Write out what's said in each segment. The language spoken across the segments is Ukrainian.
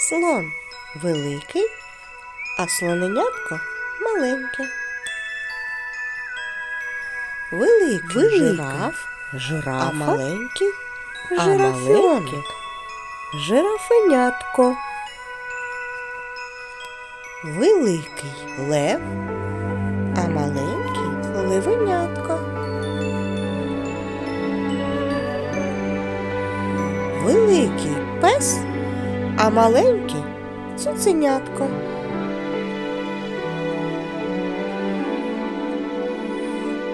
Слон великий, а слоненятко маленьке. Великий, Великий жираф, Жирафа, а маленький а маленький жирафенятко. Великий лев, а маленький левенятко. Великий пес, а маленький цуценятко.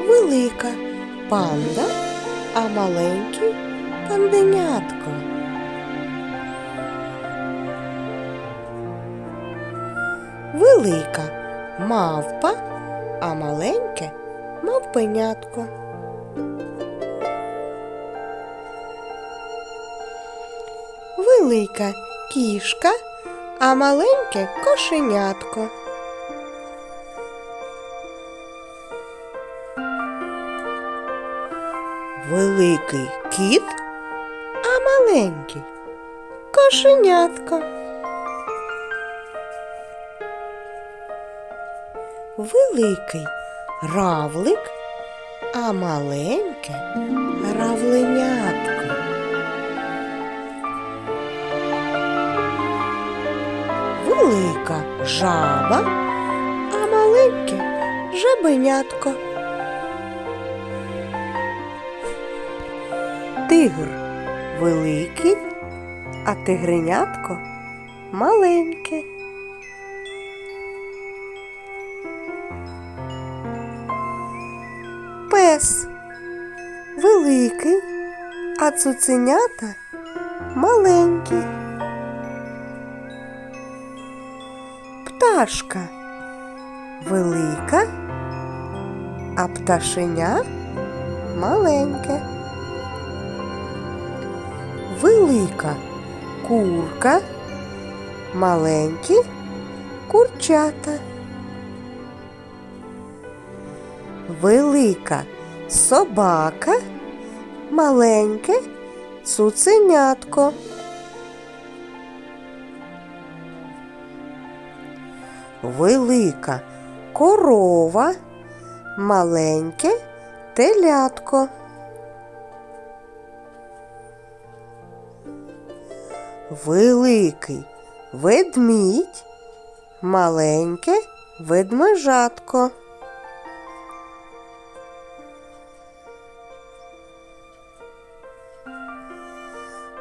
Велика панда, а маленький панденятко. Велика мавпа, а маленьке мавпенятко. Велика кішка, а маленьке кошенятко. Великий кіт, а маленький кошенятко. Великий равлик, а маленьке равленятко. Велика жаба, а маленьке жабенятко. Тигр великий, а тигренятко маленьке. Пес великий, а цуценята маленькі. Пташка велика, а пташеня маленьке. Велика курка, маленькі курчата. Велика собака, маленьке цуценятко. Велика корова, маленьке телятко. Великий ведмідь, маленьке ведмежатко.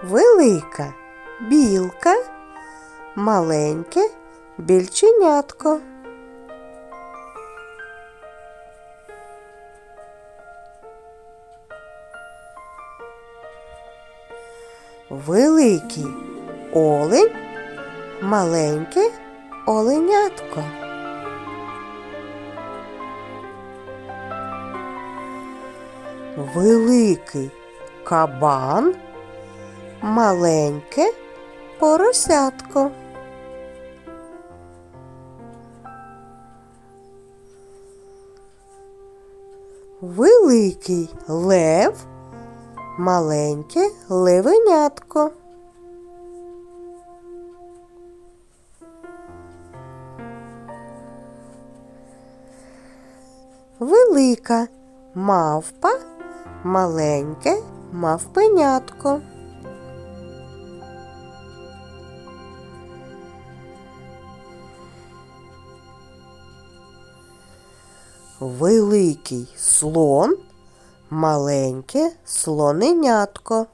Велика білка, маленьке більченятко. Великий олень, маленьке оленятко. Великий кабан, маленьке поросятко. Великий лев, маленьке левенятко. Велика мавпа, маленьке мавпенятко. Великий слон, маленьке слоненятко.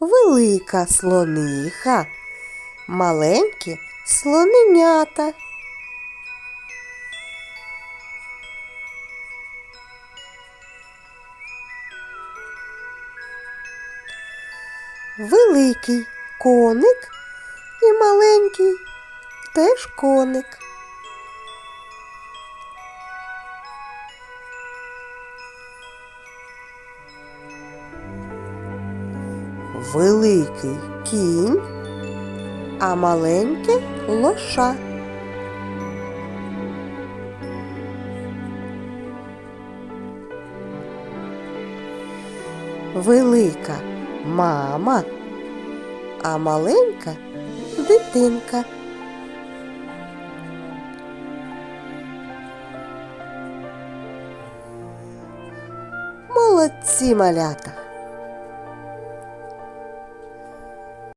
Велика слониха, маленькі слоненята. Великий коник і маленький теж коник. Великий кінь, а маленьке лоша. велика мама, а маленька дитинка. Молодці малята!